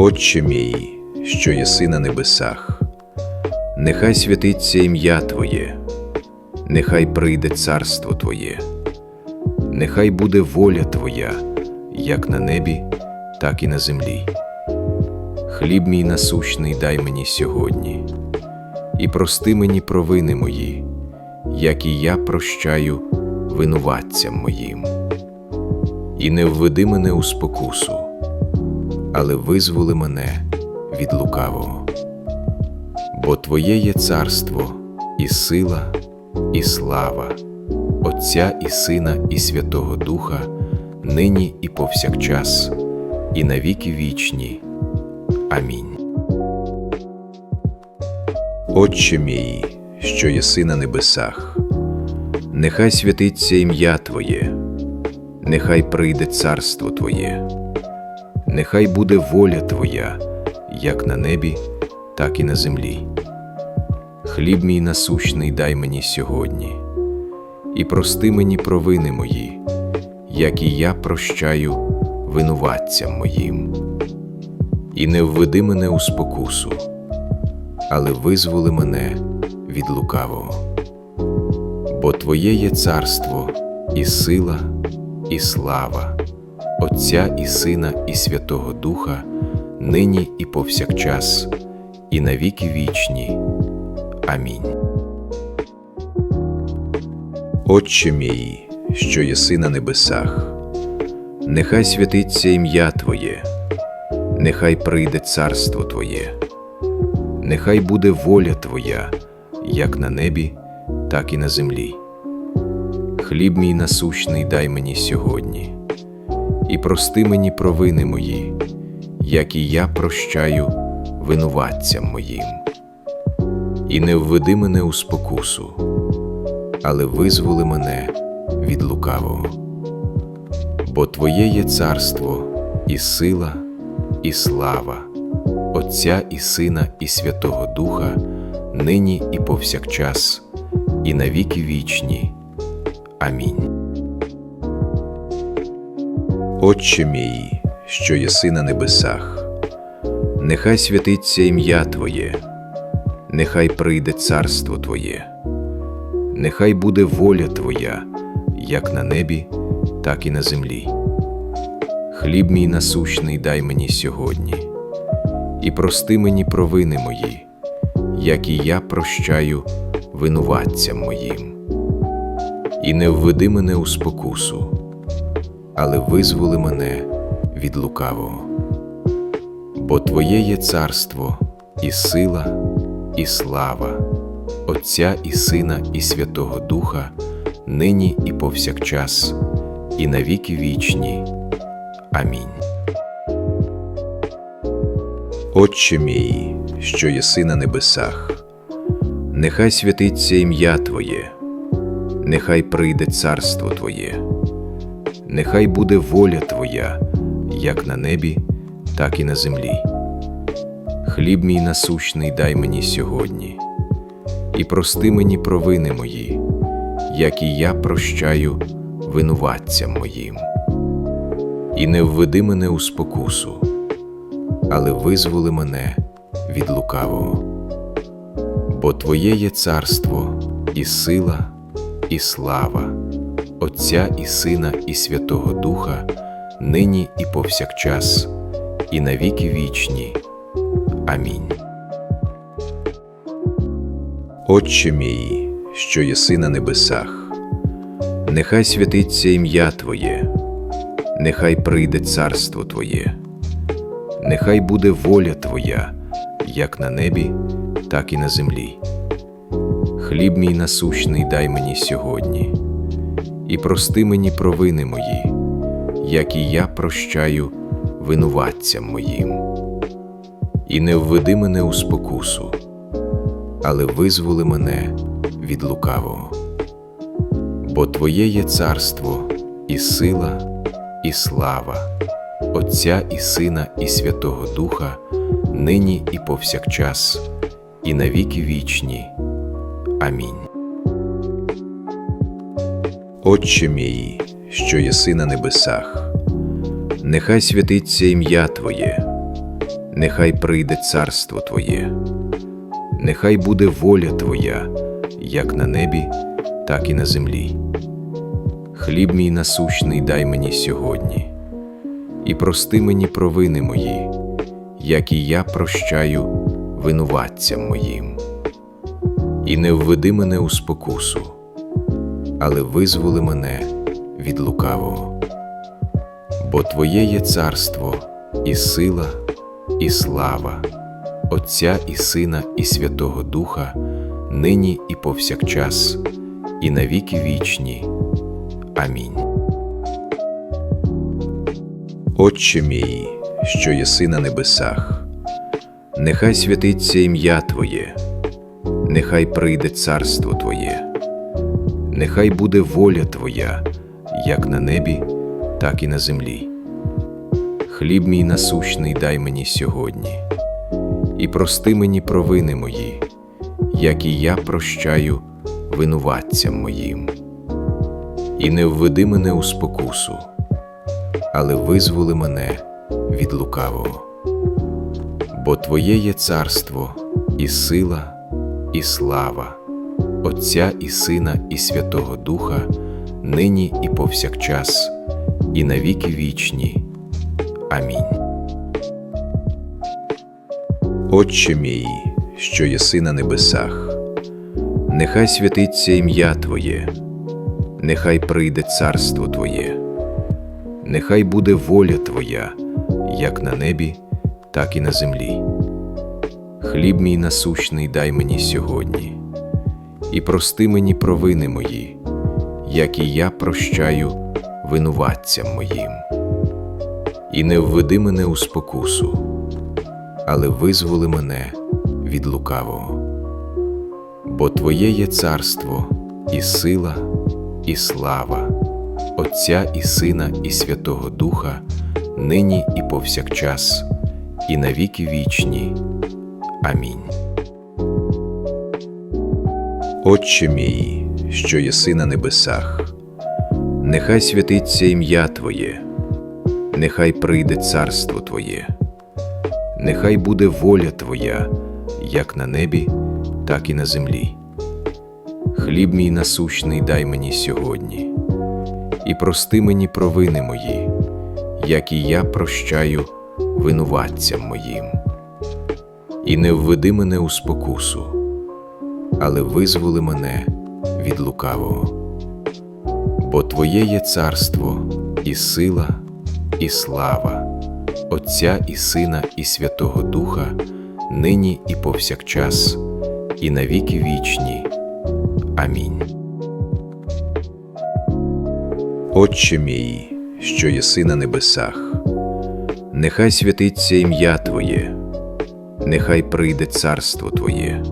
Отче мій, що єси на небесах, нехай святиться ім'я Твоє, нехай прийде царство Твоє, нехай буде воля Твоя, як на небі, так і на землі. Хліб мій насущний дай мені сьогодні, і прости мені провини мої, як і я прощаю винуватцям моїм. І не введи мене у спокусу, але визволи мене від лукавого. Бо Твоє є царство, і сила, і слава, Отця і Сина, і Святого Духа, нині і повсякчас, і навіки вічні. Амінь. Отче мій, що єси на небесах, нехай святиться ім'я Твоє, нехай прийде царство Твоє, нехай буде воля Твоя, як на небі, так і на землі. Хліб мій насущний дай мені сьогодні, і прости мені провини мої, як і я прощаю винуватцям моїм. І не введи мене у спокусу, але визволи мене від лукавого. Бо Твоє є царство, і сила, і слава, Отця і Сина, і Святого Духа, нині і повсякчас, і навіки вічні. Амінь. Отче мій, що єси на небесах, нехай святиться ім'я Твоє, нехай прийде царство Твоє, нехай буде воля Твоя, як на небі, так і на землі. Хліб мій насущний дай мені сьогодні, і прости мені провини мої, як і я прощаю винуватцям моїм. І не введи мене у спокусу, але визволи мене від лукавого. Бо Твоє є царство, і сила, і слава, Отця і Сина, і Святого Духа, нині і повсякчас, і навіки вічні. Амінь. Отче мій, що єси на небесах, нехай святиться ім'я Твоє, нехай прийде царство Твоє, нехай буде воля Твоя, як на небі, так і на землі. Хліб мій насущний дай мені сьогодні, і прости мені провини мої, як і я прощаю винуватцям моїм. І не введи мене у спокусу, але визволи мене від лукавого. Бо Твоє є царство, і сила, і слава, Отця і Сина, і Святого Духа, нині і повсякчас, і навіки вічні. Амінь. Отче мій, що єси на небесах, нехай святиться ім'я Твоє, нехай прийде царство Твоє, нехай буде воля Твоя, як на небі, так і на землі. Хліб мій насущний дай мені сьогодні, і прости мені провини мої, як і я прощаю винуватцям моїм. І не введи мене у спокусу, але визволи мене від лукавого. Бо Твоє є царство, і сила, і слава, Отця і Сина, і Святого Духа, нині і повсякчас, і навіки вічні. Амінь. Отче мій, що єси на небесах, нехай святиться ім'я Твоє, нехай прийде царство Твоє, нехай буде воля Твоя, як на небі, так і на землі. Хліб мій насущний дай мені сьогодні, і прости мені провини мої, як і я прощаю винуватцям моїм. І не введи мене у спокусу, але визволи мене від лукавого. Бо Твоє є царство, і сила, і слава, Отця і Сина, і Святого Духа, нині і повсякчас, і навіки вічні. Амінь. Отче мій, що єси на небесах, нехай святиться ім'я Твоє, нехай прийде царство Твоє, нехай буде воля Твоя, як на небі, так і на землі. Хліб мій насущний дай мені сьогодні, і прости мені провини мої, як і я прощаю винуватцям моїм. І не введи мене у спокусу, але визволи мене від лукавого. Бо Твоє є царство, і сила, і слава, Отця і Сина, і Святого Духа, нині і повсякчас, і навіки вічні. Амінь. Отче мій, що єси на небесах, нехай святиться ім'я Твоє, нехай прийде царство Твоє, нехай буде воля Твоя, як на небі, так і на землі. Хліб мій насущний дай мені сьогодні, і прости мені провини мої, як і я прощаю винуватцям моїм. І не введи мене у спокусу, але визволи мене від лукавого. Бо Твоє є царство, і сила, і слава, Отця і Сина, і Святого Духа, нині і повсякчас, і навіки вічні. Амінь. Отче мій, що єси на небесах, нехай святиться ім'я Твоє, нехай прийде царство Твоє, нехай буде воля Твоя, як на небі, так і на землі. Хліб мій насущний дай мені сьогодні, і прости мені провини мої, як і я прощаю винуватцям моїм. І не введи мене у спокусу, але визволи мене від лукавого. Бо Твоє є царство, і сила, і слава, Отця і Сина, і Святого Духа, нині і повсякчас, і навіки вічні. Амінь. Отче мій, що єси на небесах, нехай святиться ім'я Твоє, нехай прийде царство Твоє, нехай буде воля Твоя, як на небі, так і на землі. Хліб мій насущний дай мені сьогодні, і прости мені провини мої, як і я прощаю винуватцям моїм. І не введи мене у спокусу, але визволи мене від лукавого. Бо Твоє є царство, і сила, і слава, Отця і Сина, і Святого Духа, нині і повсякчас, і навіки вічні. Амінь. Отче мій, що єси на небесах, нехай святиться ім'я Твоє, нехай прийде царство Твоє,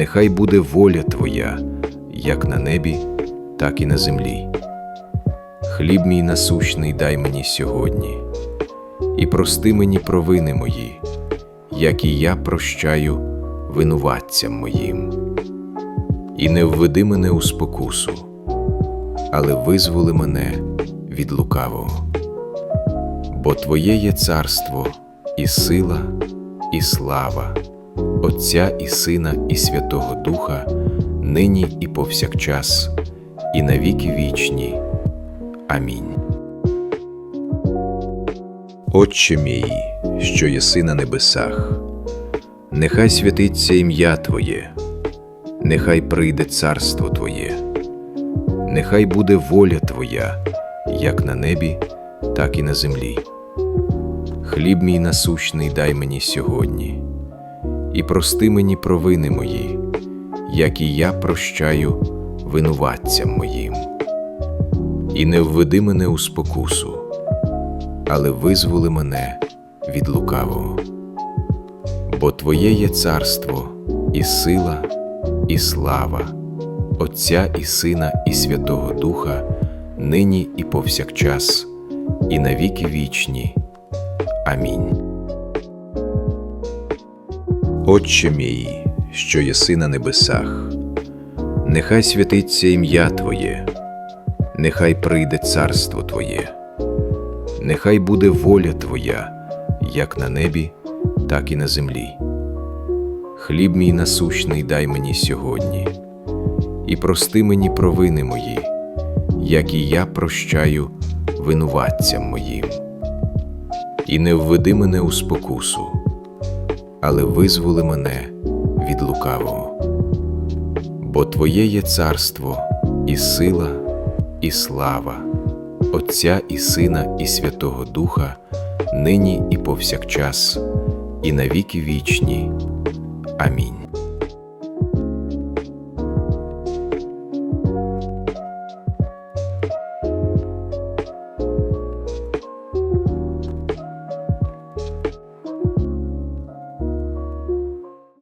нехай буде воля Твоя, як на небі, так і на землі. Хліб мій насущний дай мені сьогодні, і прости мені провини мої, як і я прощаю винуватцям моїм. І не введи мене у спокусу, але визволи мене від лукавого. Бо Твоє є царство, і сила, і слава, Отця і Сина, і Святого Духа, нині і повсякчас, і навіки вічні. Амінь. Отче мій, що єси на небесах, нехай святиться ім'я Твоє, нехай прийде царство Твоє, нехай буде воля Твоя, як на небі, так і на землі. Хліб мій насущний дай мені сьогодні, і прости мені провини мої, як і я прощаю винуватцям моїм. І не введи мене у спокусу, але визволи мене від лукавого. Бо Твоє є царство, і сила, і слава, Отця і Сина, і Святого Духа, нині і повсякчас, і навіки вічні. Амінь. Отче мій, що єси на небесах, нехай святиться ім'я Твоє, нехай прийде царство Твоє, нехай буде воля Твоя, як на небі, так і на землі. Хліб мій насущний дай мені сьогодні, і прости мені провини мої, як і я прощаю винуватцям моїм. І не введи мене у спокусу, але визволи мене від лукавого. Бо Твоє є царство, і сила, і слава, Отця і Сина, і Святого Духа, нині і повсякчас, і навіки вічні. Амінь.